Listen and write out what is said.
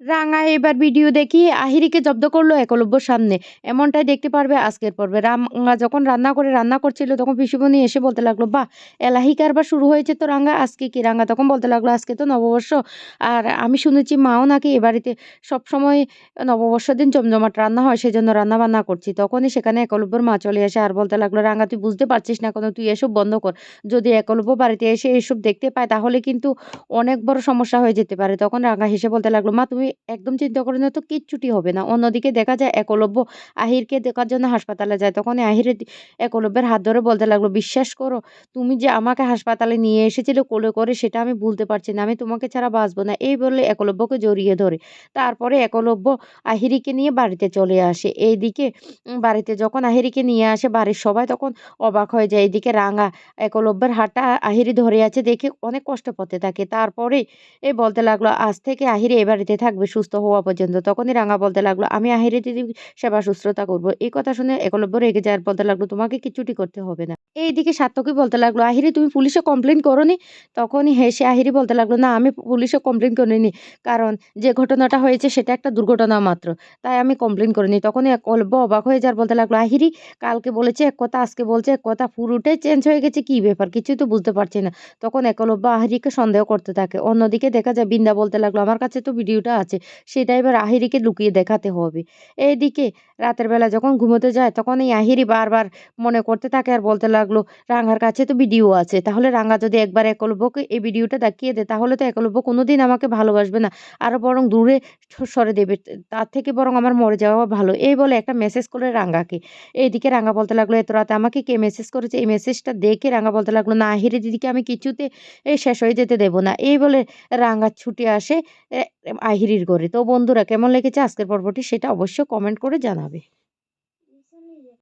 রাঙা এবার ভিডিও দেখি, আহিরিকে জব্দ করল একলব্যর সামনে। এমনটাই দেখতে পারবে আজকের পর্বে। রাঙা যখন রান্না করে রান্না করছিল, তখন পিসুমণি এসে বলতে লাগল, বাহ, এলাহি কারবার শুরু হয়েছে তো রাঙা? আজকে কি রাঙা? তখন বলতে লাগল, আজকে তো নববর্ষ। আর আমি শুনেছি মাও নাকি এ বাড়িতে সবসময় নববর্ষের দিন জমজমাট রান্না হয়, সেজন্য রান্না বান্না করছি। তখনই সেখানে একলব্যর মা চলে আসে আর বলতে লাগল, রাঙা, তুই বুঝতে পারছিস না কোনো? তুই এসব বন্ধ কর। যদি একলব্য বাড়িতে এসে এসব দেখতে পায়, তাহলে কিন্তু অনেক বড় সমস্যা হয়ে যেতে পারে। তখন রাঙা হেসে বলতে লাগল, মা, তুমি একদম চিন্তা করে না তো কিচ্ছুটি হবে না। অন্যদিকে দেখা যায় একলব্য আহিরকে দেখার জন্য হাসপাতালে যায়। তখন আহিরের একলব্যের হাত ধরে বলতে লাগল, বিশ্বাস করো, তুমি যে আমাকে হাসপাতালে নিয়ে এসেছিলে কোলে করে, সেটা আমি ভুলতে পারছি না। আমি তোমাকে ছাড়া বাঁচবো না। এই বলে একলব্যকে জড়িয়ে ধরে। তারপরে একলব্য আহিরিকে নিয়ে বাড়িতে চলে আসে। এইদিকে বাড়িতে যখন আহিরিকে নিয়ে আসে, বাড়ির সবাই তখন অবাক হয়ে যায়। এদিকে রাঙা একলব্যের হাতটা আহিরি ধরে আছে দেখে অনেক কষ্ট পেতে থাকে। তারপরে এ বলতে লাগল, আজ থেকে আহিরি এ বাড়িতে থাকবে। সুস্থ হওয়া পর্যন্ত। তখনই রাঙা বলতে লাগল। আমি আহিরে দিদি সেবা শুশ্রূষা করব। এই কথা শুনে একলব্য রেগে যাওয়ার বলতে লাগল। তোমাকে কিছুটি করতে হবে না। এইদিকে সার্থকী বলতে লাগল, আহিরি, তুমি পুলিশে কমপ্লেন করনি? তখনই হেসে আহিরি বলতে লাগল, না, আমি পুলিশে কমপ্লেন করিনি, কারণ যে ঘটনাটা হয়েছে সেটা একটা দুর্ঘটনা মাত্র, তাই আমি কমপ্লেন করিনি। তখনই একলব্য অবাক হয়ে যার বলতে লাগল, আহিরি, কালকে বলেছে এক কথা, আজকে বলছে এক কথা, পুরোটাই চেঞ্জ হয়ে গেছে, কি ব্যাপার? কিছুই তো বুঝতে পারছি না। তখন একলব্য আহিরিকে সন্দেহ করতে থাকে। অন্যদিকে দেখা যায়, বিন্দা বলতে লাগল, আমার কাছে তো ভিডিওটা আছে, সেটা এবার আহিরিকে লুকিয়ে দেখাতে হবে। এইদিকে রাতের বেলা যখন ঘুমোতে যায় তখন এই আহিরি বারবার মনে করতে থাকে আর বলতে লাগল রাঙার কাছে তো ভিডিও আছে। তাহলে রাঙা যদি একবার একলব্যকে এই ভিডিওটা দেখিয়ে দেয়, তাহলে তো একলব্য কোনোদিন আমাকে ভালোবাসবে না। আরও বরং দূরে সরে দেবে। তার থেকে বরং আমার মরে যাওয়া ভালো। এই বলে একটা মেসেজ করে রাঙাকে এইদিকে রাঙা বলতে লাগল, এত রাতে আমাকে কে মেসেজ করেছে? এই মেসেজটা দেখে রাঙা বলতে লাগল, না আহিরি দিদিকে আমি কিছুতে এই শেষ হয়ে যেতে দেবো না। এই বলে রাঙা ছুটে আসে আহিরির ঘরে। তো বন্ধুরা, কেমন লেগেছে আজকের পর্বটি? সেটা অবশ্যই কমেন্ট করে জানাবে।